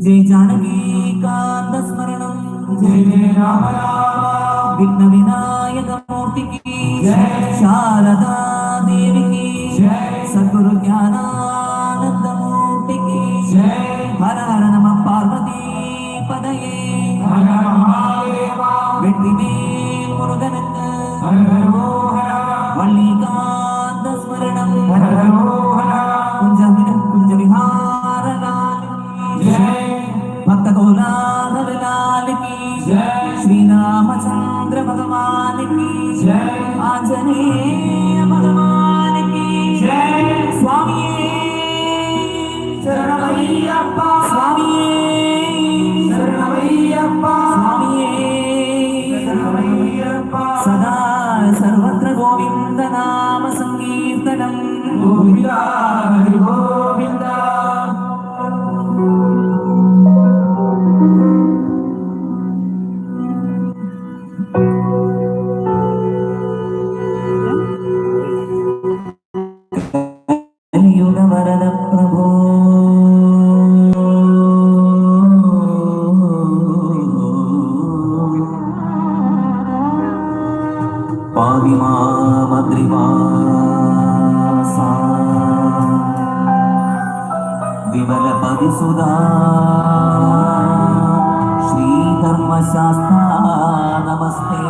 ஜெய் ஜானகி காந்த ஸ்மரணம் ஜெய் ஜெய ராம விக்ன விநாயக மூர்த்திக்கு சாரதா தேவிக்கு சத்குரு ஞானானந்த மூர்த்திக்கு ஹர ஹர நம பார்வதி பதையே வெற்றி மேல் முருகனுக்கு श्रीरामचन्द्र भगवान् की जय। आञ्जने പാവിമാദ്രിവാസ വിമല പരിസുതാ ശ്രീധർമ്മശാസ്ത്ര നമസ്തേ